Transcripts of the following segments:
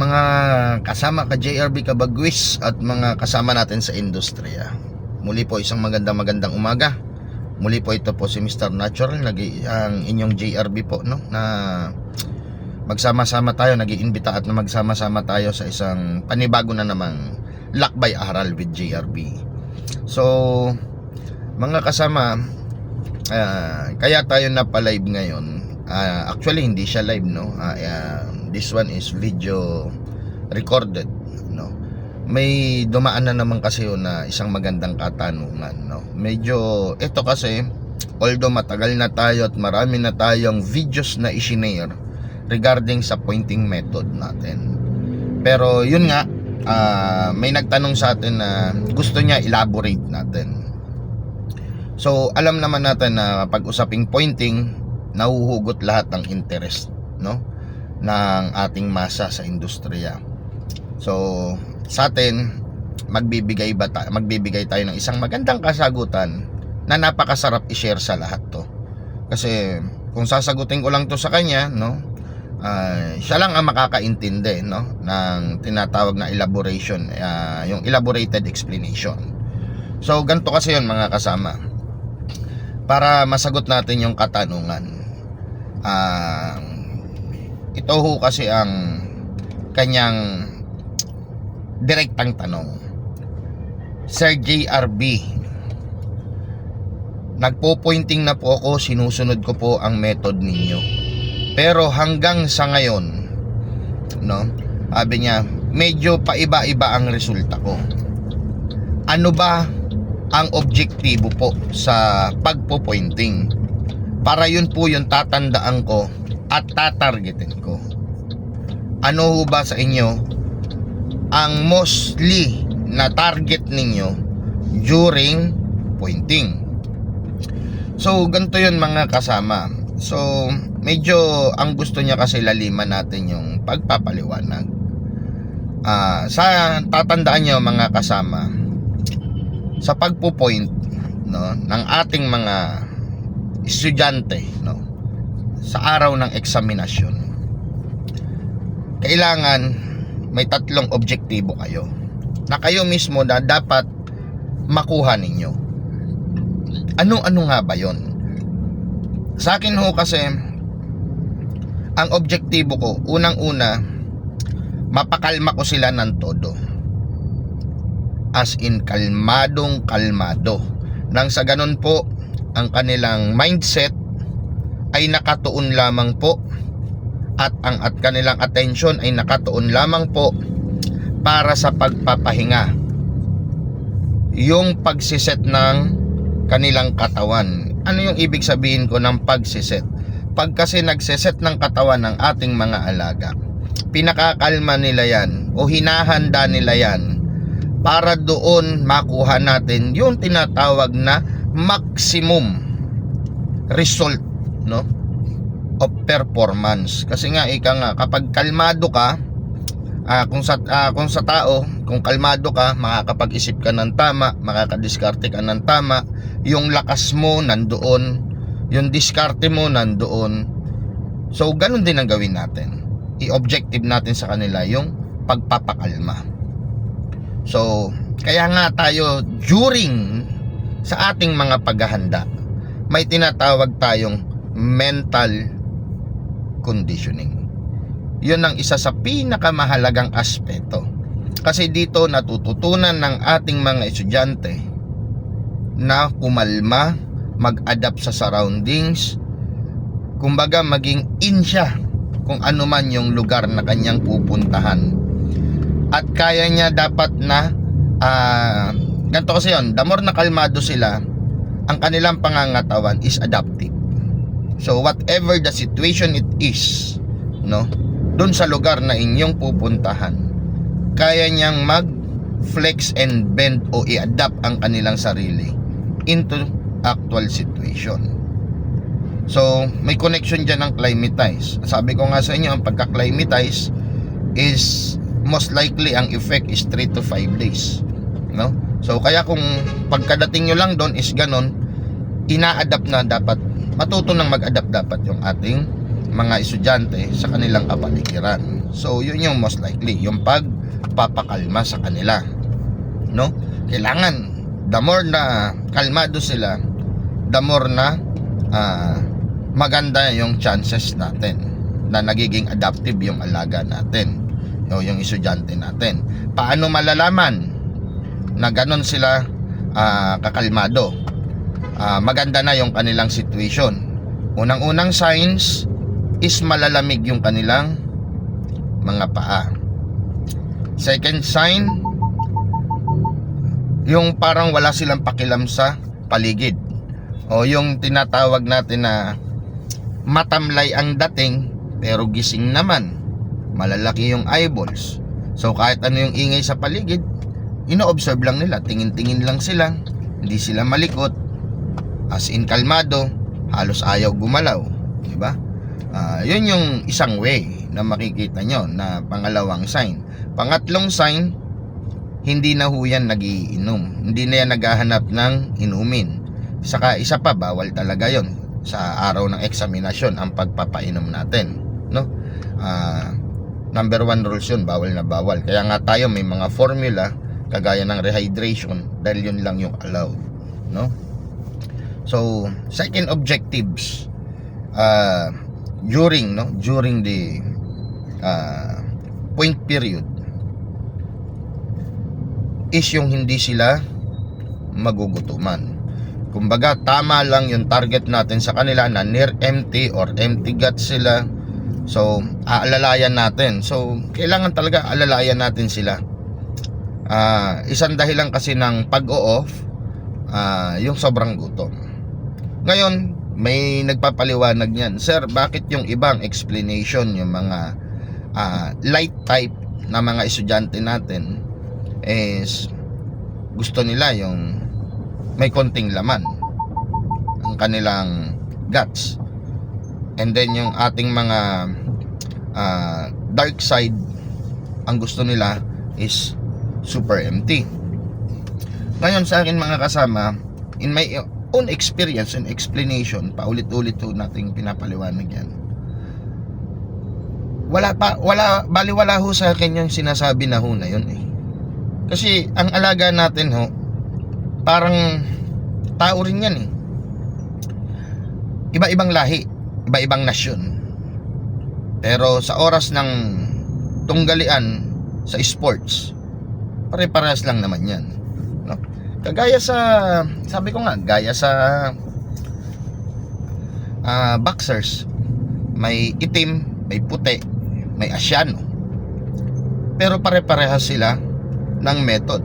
Mga kasama ka JRB Kabagwis at mga kasama natin sa industriya. Muli po isang magandang magandang umaga. Muli po ito po si Mr. Natural, nag ang inyong JRB po no na magsama-sama tayo, nag-iimbita at na magsama-sama tayo sa isang panibago na namang lakbay aral with JRB. So mga kasama, ah, kaya tayo na pa-live ngayon. Ah, actually hindi siya live no. Ah, ah, this one is video recorded no. May dumaan na naman kasi yun na isang magandang katanungan no. Medyo ito kasi although matagal na tayo at marami na tayong videos na i-share regarding sa pointing method natin. Pero yun nga ah, may nagtanong sa atin na gusto niya elaborate natin. So, alam naman natin na pag usaping pointing, nahuhugot lahat ng interest, no? Ng ating masa sa industriya. So, sa atin, magbibigay ba ta- magbibigay tayo ng isang magandang kasagutan na napakasarap i-share sa lahat to. Kasi kung sasagutin ko lang to sa kanya, no? ah, siya lang ang makakaintindi, no, ng tinatawag na elaboration, ah, yung elaborated explanation. So, ganito kasi 'yon mga kasama para masagot natin yung katanungan. Ah, ito ho kasi ang kanyang direktang tanong. Sir JRB, nagpo-pointing na po ako, sinusunod ko po ang method ninyo. Pero hanggang sa ngayon, no, sabi niya, medyo paiba-iba ang resulta ko. Ano ba ang objektibo po sa pagpo-pointing. Para yun po yung tatandaan ko at tatargetin ko. Ano ho ba sa inyo ang mostly na target ninyo during pointing? So, ganito yun mga kasama. So, medyo ang gusto niya kasi laliman natin yung pagpapaliwanag. Ah, sa tatandaan nyo mga kasama, sa pagpo-point no ng ating mga estudyante no sa araw ng eksaminasyon. Kailangan may tatlong objektibo kayo na kayo mismo na dapat makuha ninyo. Ano-ano nga ba yon sa akin ho kasi ang objektibo ko unang-una mapakalma ko sila ng todo. As in kalmadong kalmado. Nang sa ganun po, ang kanilang mindset ay nakatuon lamang po at ang at kanilang attention ay nakatuon lamang po para sa pagpapahinga. Yung pagsiset ng kanilang katawan. Ano yung ibig sabihin ko ng pagsiset? Pag kasi nagsiset ng katawan ng ating mga alaga, pinakakalma nila yan o hinahanda nila yan para doon makuha natin yung tinatawag na maximum result no of performance. Kasi nga ika nga kapag kalmado ka ah, kung sa ah, kung sa tao kung kalmado ka makakapag-isip ka ng tama makakadiskarte ka ng tama. Yung lakas mo nandoon. Yung diskarte mo nandoon. So ganun din ang gawin natin. I-objective natin sa kanila yung pagpapakalma. So, kaya nga tayo during sa ating mga paghahanda, may tinatawag tayong mental conditioning. Yun ang isa sa pinakamahalagang aspeto. Kasi dito natututunan ng ating mga estudyante na kumalma, mag-adapt sa surroundings, kumbaga maging in siya kung ano man yung lugar na kanyang pupuntahan at kaya niya dapat na ah ganito kasi yun, the more na kalmado sila ang kanilang pangangatawan is adaptive so whatever the situation it is no doon sa lugar na inyong pupuntahan kaya niyang mag flex and bend o i-adapt ang kanilang sarili into actual situation. So may connection dyan ng climatize. Sabi ko nga sa inyo ang pagka-climatize is most likely ang effect is 3 to 5 days no? So kaya kung pagkadating nyo lang doon is ganon ina-adapt na dapat matuto nang mag-adapt dapat yung ating mga estudyante sa kanilang kapaligiran So, yun yung most likely, yung pagpapakalma sa kanila. No? Kailangan, the more na kalmado sila, the more na ah, maganda yung chances natin na nagiging adaptive yung alaga natin o yung estudyante natin. Paano malalaman na ganon sila ah, kakalmado? Ah, maganda na yung kanilang situation. Unang-unang signs is malalamig yung kanilang mga paa. Second sign, yung parang wala silang pakilam sa paligid. O yung tinatawag natin na matamlay ang dating pero gising naman. Malalaki yung eyeballs. So kahit ano yung ingay sa paligid, ino-observe lang nila, tingin-tingin lang sila, hindi sila malikot, as in kalmado, halos ayaw gumalaw, di ba? Ah, yun yung isang way na makikita nyo na pangalawang sign. Pangatlong sign, hindi na ho yan nagiinom. Hindi na yan naghahanap ng inumin. Saka isa pa, bawal talaga yon sa araw ng eksaminasyon ang pagpapainom natin. No? Ah, number one rules yun, bawal na bawal. Kaya nga tayo may mga formula kagaya ng rehydration dahil yun lang yung allowed. No? So, second objectives uh, during no during the uh, point period is yung hindi sila magugutuman. Kumbaga, tama lang yung target natin sa kanila na near empty or empty gut sila. So, aalalayan natin. So, kailangan talaga alalayan natin sila. Ah, isang dahilan kasi ng pag-o-off, ah, yung sobrang gutom. Ngayon, may nagpapaliwanag niyan. Sir, bakit yung ibang explanation, yung mga ah, light type na mga estudyante natin is gusto nila yung may konting laman ang kanilang guts. And then yung ating mga ah, dark side ang gusto nila is super empty. Ngayon sa akin mga kasama, in my own experience and explanation, paulit-ulit to nating pinapaliwanag yan. Wala pa, wala, bali wala ho sa akin yung sinasabi na ho na yun eh. Kasi ang alaga natin ho, parang tao rin yan eh. Iba-ibang lahi, iba-ibang nasyon. Pero sa oras ng tunggalian sa sports, pare-parehas lang naman yan. Kagaya sa, sabi ko nga, gaya sa ah, boxers, may itim, may puti, may asyano. Pero pare-parehas sila ng method.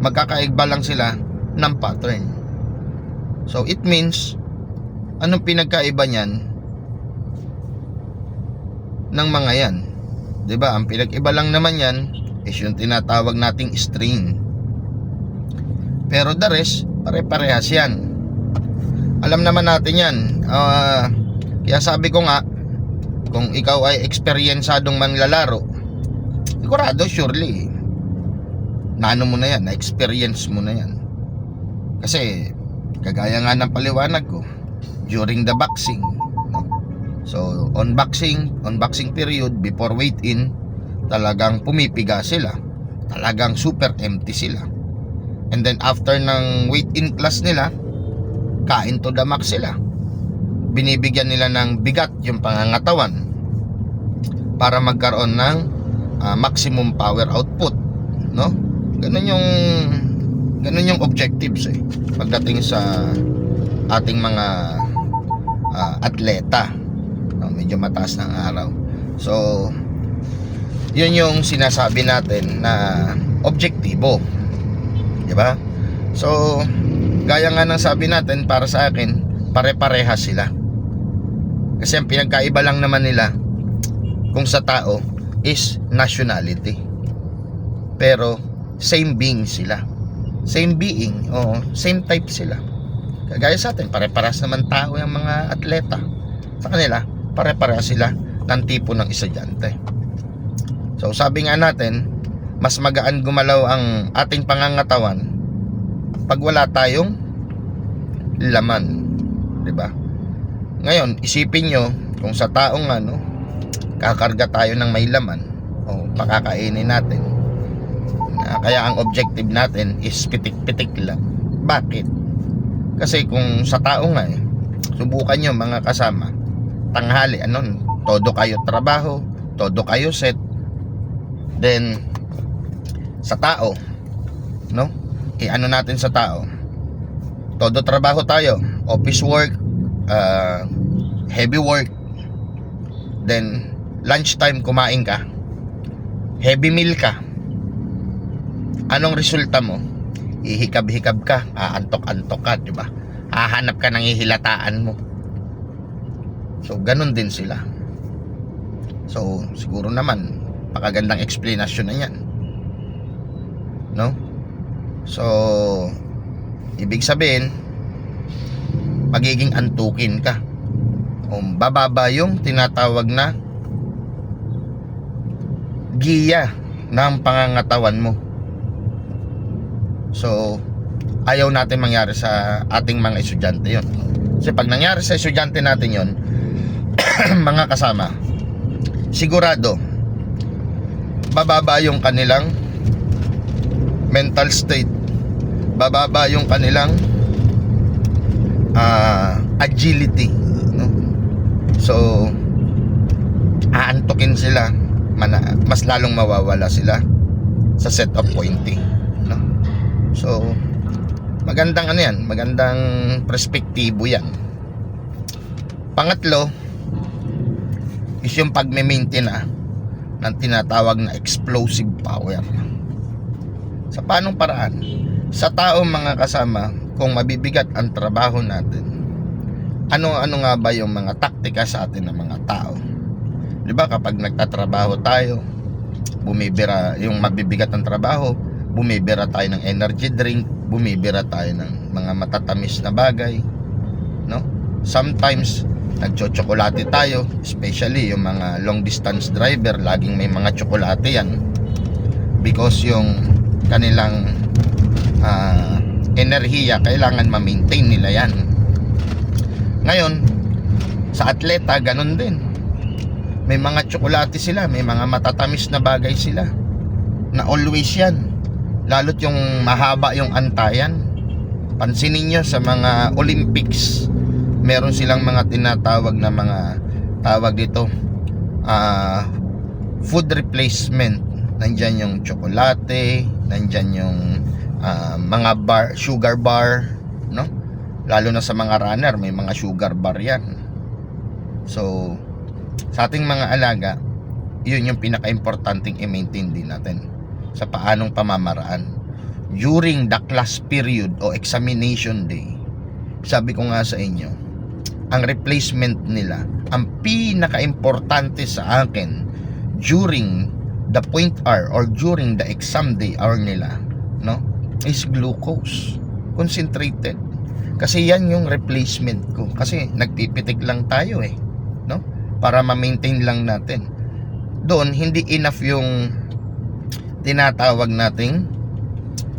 Magkakaigba lang sila ng pattern. So it means, anong pinagkaiba niyan ng mga yan? 'Di ba? Ang pinag-iba lang naman yan is yung tinatawag nating strain. Pero the rest, pare-parehas yan. Alam naman natin yan. Ah, kaya sabi ko nga, kung ikaw ay eksperyensadong manlalaro, sigurado, surely, naano mo na yan, na-experience mo na yan. Kasi, kagaya nga ng paliwanag ko, during the boxing, so, on boxing, on boxing period, before weight-in, talagang pumipiga sila. Talagang super empty sila. And then after ng weight-in class nila, kain to the max sila. Binibigyan nila ng bigat yung pangangatawan para magkaroon ng ah, maximum power output, no? Ganun yung ganun yung objectives eh pagdating sa ating mga ah, atleta. No, medyo mataas ng araw. So, yun yung sinasabi natin na objektibo. 'Di ba? So, gaya nga ng sabi natin para sa akin, pare-parehas sila. Kasi ang pinagkaiba lang naman nila kung sa tao is nationality. Pero same being sila. Same being, o same type sila. Kagaya sa atin, pare-parehas naman tao yung mga atleta. Sa kanila, pare-parehas sila ng tipo ng estudyante. So sabi nga natin, mas magaan gumalaw ang ating pangangatawan pag wala tayong laman, 'di ba? Ngayon, isipin nyo kung sa taong ano, kakarga tayo ng may laman, o pakakainin natin. Na kaya ang objective natin is pitik-pitik lang. Bakit? Kasi kung sa tao nga eh, subukan nyo mga kasama, tanghali, ano, todo kayo trabaho, todo kayo set, then, sa tao, no? I-ano natin sa tao, todo trabaho tayo, office work, uh, heavy work, then, lunchtime kumain ka, heavy meal ka, anong resulta mo? Ihikab-hikab ka, aantok-antok ka, di ba? Hahanap ka ng ihilataan mo. So, ganun din sila. So, siguro naman, pakagandang explanation na yan. No? So, ibig sabihin, magiging antukin ka. O bababa yung tinatawag na giya ng pangangatawan mo. So, ayaw natin mangyari sa ating mga estudyante yon. Kasi pag nangyari sa estudyante natin yon, mga kasama, sigurado, bababa yung kanilang mental state, bababa yung kanilang ah, agility. No? So, aantukin sila, mana- mas lalong mawawala sila sa set of pointing. No? So, magandang ano yan, magandang perspektibo yan. Pangatlo, is yung pagme-maintain na ng tinatawag na explosive power. Sa panong paraan? Sa tao mga kasama, kung mabibigat ang trabaho natin, ano-ano nga ba yung mga taktika sa atin ng mga tao? 'Di ba kapag nagtatrabaho tayo, bumibira yung mabibigat ang trabaho, bumibira tayo ng energy drink, bumibira tayo ng mga matatamis na bagay, no? Sometimes nagcho-tsokolate tayo, especially yung mga long distance driver, laging may mga tsokolate yan. Because yung kanilang ah, enerhiya, kailangan ma-maintain nila yan. Ngayon, sa atleta, ganun din. May mga tsokolate sila, may mga matatamis na bagay sila. Na always yan. Lalo't yung mahaba yung antayan. Pansinin nyo sa mga Olympics, meron silang mga tinatawag na mga tawag dito ah food replacement nandyan yung tsokolate nandyan yung ah, mga bar sugar bar no? Lalo na sa mga runner may mga sugar bar yan. So sa ating mga alaga yun yung pinaka-importanting i-maintain din natin sa paanong pamamaraan. During the class period o examination day sabi ko nga sa inyo ang replacement nila ang pinaka-importante sa akin during the point hour or during the exam day hour nila no is glucose concentrated kasi yan yung replacement ko kasi nagpipitik lang tayo eh no para ma-maintain lang natin doon hindi enough yung tinatawag nating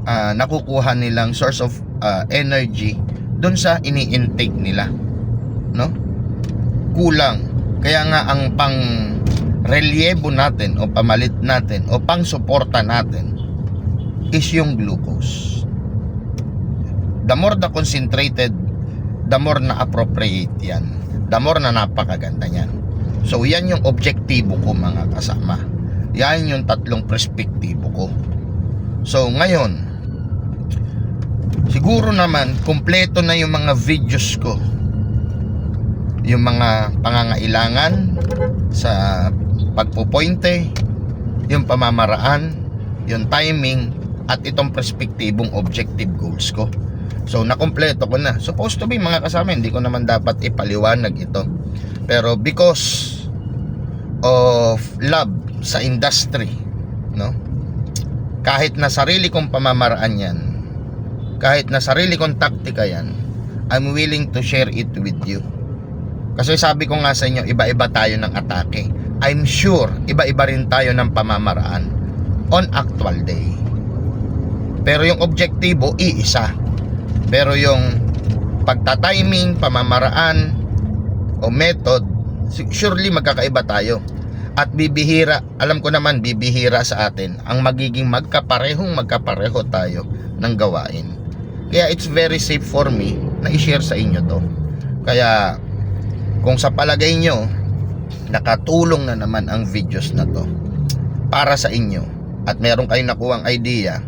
ah, nakukuha nilang source of ah, energy doon sa ini-intake nila no? Kulang. Kaya nga ang pang relyebo natin o pamalit natin o pang suporta natin is yung glucose. The more the concentrated, the more na appropriate yan. The more na napakaganda niyan. So yan yung objektibo ko mga kasama. Yan yung tatlong perspektibo ko. So ngayon, siguro naman kumpleto na yung mga videos ko yung mga pangangailangan sa pagpupointe, yung pamamaraan, yung timing, at itong perspektibong objective goals ko. So, nakompleto ko na. Supposed to be, mga kasama, hindi ko naman dapat ipaliwanag ito. Pero because of love sa industry, no? Kahit na sarili kong pamamaraan yan, kahit na sarili kong taktika yan, I'm willing to share it with you. Kasi sabi ko nga sa inyo, iba-iba tayo ng atake. I'm sure, iba-iba rin tayo ng pamamaraan on actual day. Pero yung objektibo, iisa. Pero yung pagta-timing, pamamaraan, o method, surely magkakaiba tayo. At bibihira, alam ko naman bibihira sa atin ang magiging magkaparehong magkapareho tayo ng gawain. Kaya it's very safe for me na i-share sa inyo to. Kaya kung sa palagay nyo nakatulong na naman ang videos na to para sa inyo. At meron kayong nakuhang idea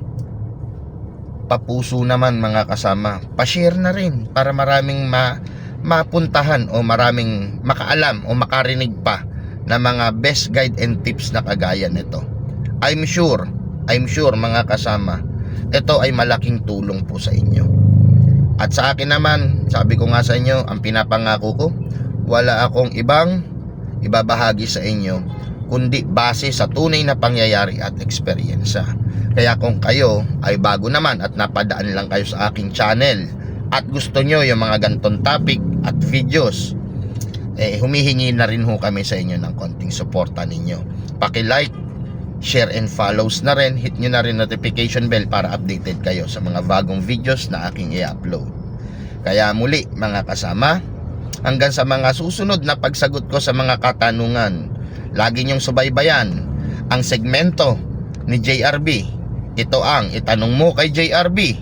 papuso naman mga kasama pa-share na rin para maraming ma mapuntahan o maraming makaalam o makarinig pa na mga best guide and tips na kagaya nito. I'm sure I'm sure mga kasama ito ay malaking tulong po sa inyo. At sa akin naman sabi ko nga sa inyo ang pinapangako ko wala akong ibang ibabahagi sa inyo kundi base sa tunay na pangyayari at eksperyensya. Kaya kung kayo ay bago naman at napadaan lang kayo sa aking channel at gusto nyo yung mga gantong topic at videos, eh humihingi na rin ho kami sa inyo ng konting suporta ninyo. Paki-like, share and follows na rin, hit nyo na rin notification bell para updated kayo sa mga bagong videos na aking i-upload. Kaya muli mga kasama, hanggang sa mga susunod na pagsagot ko sa mga katanungan. Lagi niyong subaybayan ang segmento ni JRB. Ito ang itanong mo kay JRB.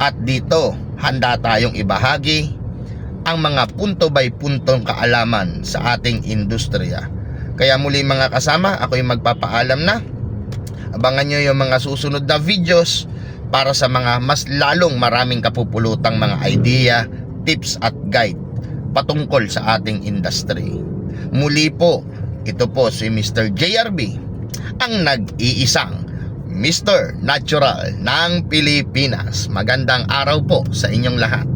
At dito, handa tayong ibahagi ang mga punto by puntong kaalaman sa ating industriya. Kaya muli mga kasama, ako'y magpapaalam na. Abangan nyo yung mga susunod na videos para sa mga mas lalong maraming kapupulutang mga idea, tips at guide patungkol sa ating industry. Muli po, ito po si Mr. JRB, ang nag-iisang Mr. Natural ng Pilipinas. Magandang araw po sa inyong lahat.